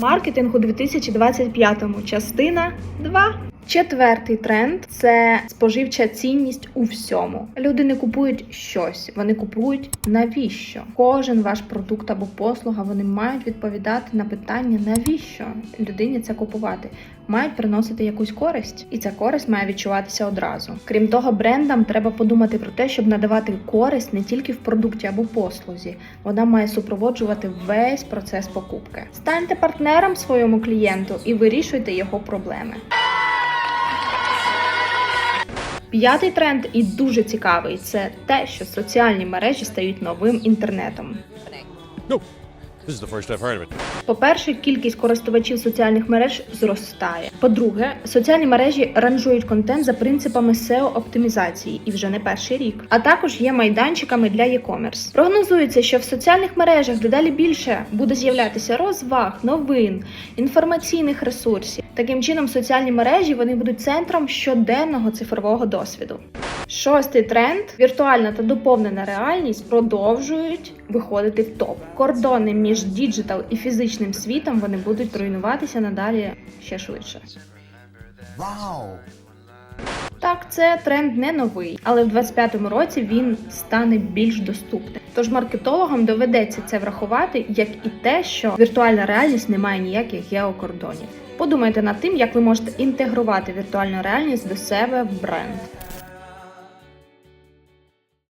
Маркетинг у 2025, частина 2. Четвертий тренд це споживча цінність у всьому. Люди не купують щось, вони купують навіщо. Кожен ваш продукт або послуга вони мають відповідати на питання, навіщо людині це купувати. Мають приносити якусь користь, і ця користь має відчуватися одразу. Крім того, брендам треба подумати про те, щоб надавати користь не тільки в продукті або послузі. Вона має супроводжувати весь процес покупки. Станьте партнером своєму клієнту і вирішуйте його проблеми. П'ятий тренд і дуже цікавий це те, що соціальні мережі стають новим інтернетом. No, this is the first I've heard of it. По-перше, кількість користувачів соціальних мереж зростає. По-друге, соціальні мережі ранжують контент за принципами SEO оптимізації і вже не перший рік. А також є майданчиками для e-commerce. Прогнозується, що в соціальних мережах дедалі більше буде з'являтися розваг, новин, інформаційних ресурсів. Таким чином, соціальні мережі вони будуть центром щоденного цифрового досвіду. Шостий тренд віртуальна та доповнена реальність продовжують виходити в топ. Кордони між діджитал і фізичним світом вони будуть руйнуватися надалі ще швидше. Wow. Так, це тренд не новий, але в 25-му році він стане більш доступним. Тож маркетологам доведеться це врахувати, як і те, що віртуальна реальність не має ніяких геокордонів. Подумайте над тим, як ви можете інтегрувати віртуальну реальність до себе в бренд.